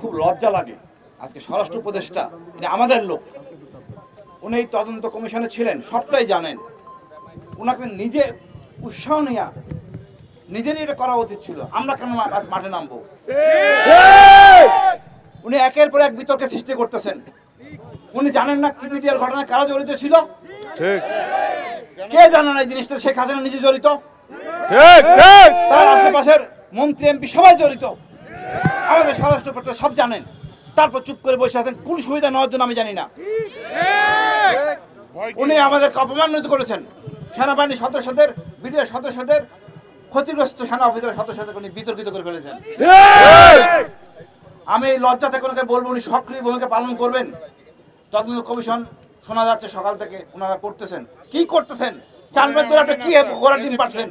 খুব লজ্জা লাগে। আজকে স্বরাষ্ট্র উপদেষ্টা ইনি আমাদের লোক। উনি তদন্ত কমিশনে ছিলেন সবটাই জানেন। ওনাকে নিজে উৎসাহ নেওয়া নিজেরই এটা করা উচিত ছিল। আমরা কেন মাঠে নামবো? উনি একের পর এক বিতর্কের সৃষ্টি করতেছেন। উনি জানেন না কিপিটিআর ঘটনায় কারা জড়িত ছিল? কে জানে না এই জিনিসটা? শেখ হাসিনা নিজে জড়িত। তার আশেপাশের মন্ত্রী এমপি সবাই জড়িত। আমাদের স্বরাষ্ট্র উপদেষ্টা সব জানেন। তারপর চুপ করে বসে আছেন, কোন সুবিধা নেওয়ার জন্য আমি জানি না। উনি আমাদেরকে অপমানিত করেছেন। সেনাবাহিনীর সদস্যদের, বিডিআর সদস্যদের, ক্ষতিগ্রস্ত সেনা অফিসারের সদস্যদের উনি বিতর্কিত করে ফেলেছেন। আমি লজ্জা থেকে ওনাকে বলব, উনি সক্রিয় ভূমিকা পালন করবেন। তদন্ত কমিশন শোনা যাচ্ছে সকাল থেকে ওনারা করতেছেন। কি করতেছেন? চানবেন ধরে আপনি কি করার টিম পাচ্ছেন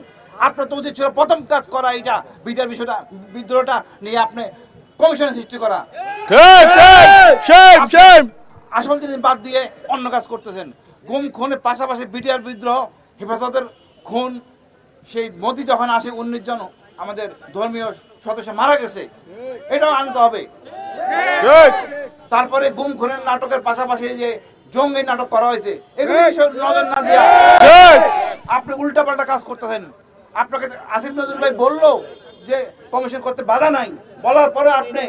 আপনার তো উচিত ছিল প্রথম কাজ করা এইটা বিটার বিষয়টা, বিদ্রোহটা নিয়ে আপনি কমিশন সৃষ্টি করা। আসল জিনিস বাদ দিয়ে অন্য কাজ করতেছেন। গুম খুনের পাশাপাশি বিটিআর বিদ্রোহ হেফাজতের খুন সেই মোদি যখন আসে উনিশ জন আমাদের ধর্মীয় সদস্য মারা গেছে এটাও আনতে হবে। তারপরে গুম খুনের নাটকের পাশাপাশি যে জঙ্গি নাটক করা হয়েছে এগুলো বিষয়ে নজর না দিয়া। আপনি উল্টাপাল্টা কাজ করতেছেন। আপনাকে আসিফ নজরুল ভাই বলল যে কমিশন করতে বাধা নাই। বলার পরে আপনি,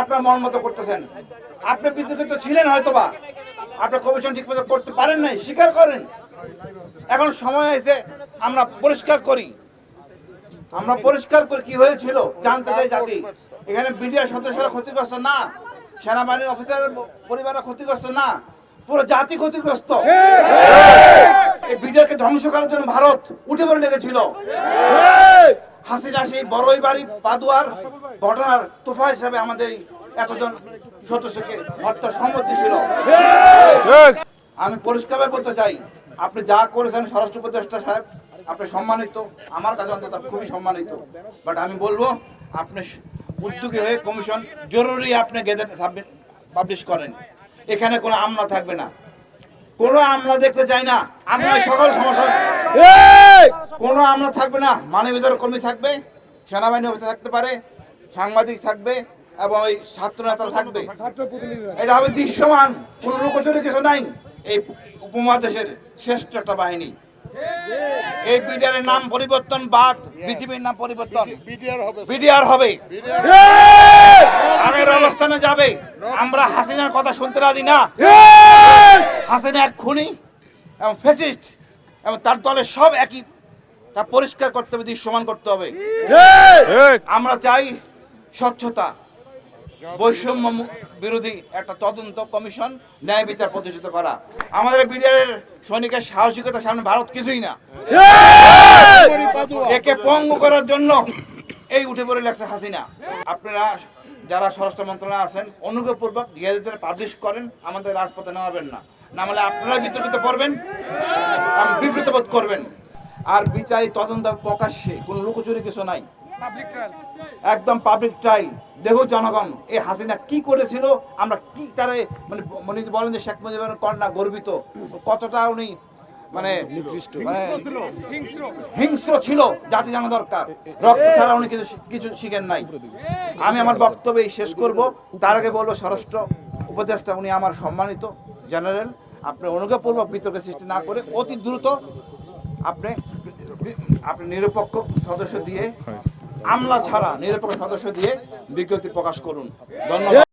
আপনার মন মতো করতেছেন। আপনি বিতর্কিত ছিলেন হয়তোবা। আপনার কমিশন ঠিক মতো করতে পারেন নাই, স্বীকার করেন। এখন সময় এসে আমরা পরিষ্কার করি। আমরা পরিষ্কার করে কি হয়েছিল, জানতে চাই জাতি। এখানে বিডিআর সদস্যরা ক্ষতিগ্রস্ত না, সেনাবাহিনীর অফিসারের পরিবাররা ক্ষতিগ্রস্ত না, পুরো জাতি ক্ষতিগ্রস্ত। এই বিডিআরকে ধ্বংস করার জন্য ভারত উঠে পড়ে লেগেছিল। হাসিনা সেই বড়ই বাড়ি পাদুয়ার ঘটনার তোফা হিসাবে আমাদের এতজন সদস্যকে হত্যার সম্মতি ছিল আমি পরিষ্কারভাবে বলতে চাই, আপনি যা করেছেন স্বরাষ্ট্র উপদেষ্টা সাহেব, আপনি সম্মানিত। আমার কাছে অন্তত খুবই সম্মানিত। বাট আমি বলব, আপনি উদ্যোগী হয়ে কমিশন জরুরি আপনি গেজেট পাবলিশ করেন। এখানে কোনো আমলা থাকবে না। কোনো আমলা দেখতে চাই না। আমরা সকল সমস্যা কোনো আমরা থাকবে না। মানবাধিকার কর্মী থাকবে সেনাবাহিনী অফিসার থাকতে পারে সাংবাদিক থাকবে এবং ওই ছাত্র নেতারা থাকবে। এটা হবে দৃশ্যমান কোন লুকোচুরি কিছু নাই এই উপমহাদেশের শ্রেষ্ঠ একটা বাহিনী। এই বিডিআর নাম পরিবর্তন বাদ বিজিবির নাম পরিবর্তন। বিডিআর হবে। আগের অবস্থানে যাবে। আমরা হাসিনার কথা শুনতে রাজি না। হাসিনা এক খুনি এবং ফেসিস্ট এবং তার দলের সব একই তা পরিষ্কার করতে হবে দৃশ্যমান করতে হবে। আমরা চাই স্বচ্ছতা। বৈষম্য বিরোধী একটা তদন্ত কমিশন ন্যায় বিচার প্রতিষ্ঠিত করা। আমাদের বিডিআরের সৈনিকের সাহসিকতার সামনে ভারত কিছুই না। একে পঙ্গু করার জন্য এই উঠে পড়ে লাগছে হাসিনা। আপনারা যারা স্বরাষ্ট্র মন্ত্রণালয়ে আছেন অনুগ্রহপূর্বক গেজেটের পাবলিশ করেন আমাদের রাজপথে নামাবেন না। না হলে আপনারা বিতর্কিত করবেন বিবৃত বোধ করবেন। আর বিচারী তদন্ত প্রকাশ্যে কোনো লুকোচুরি কিছু নাই। একদম পাবলিক ট্রায়াল দেখো জনগণ এই হাসিনা কি করেছিল? আমরা কি তারা মানে যে বলেন যে শেখ মুজিবুর কন্যা গর্বিত কতটা উনি মানে মানে হিংস্র ছিল জাতি জানা দরকার রক্ত ছাড়া উনি কিছু কিছু শিখেন নাই। আমি আমার বক্তব্য শেষ করব। তার আগে বলব স্বরাষ্ট্র উপদেষ্টা উনি আমার সম্মানিত জেনারেল। আপনি অনুগ্রহপূর্বক বিতর্কের সৃষ্টি না করে অতি দ্রুত আপনি আপনি নিরপেক্ষ সদস্য দিয়ে আমলা ছাড়া নিরপেক্ষ সদস্য দিয়ে বিজ্ঞপ্তি প্রকাশ করুন। ধন্যবাদ।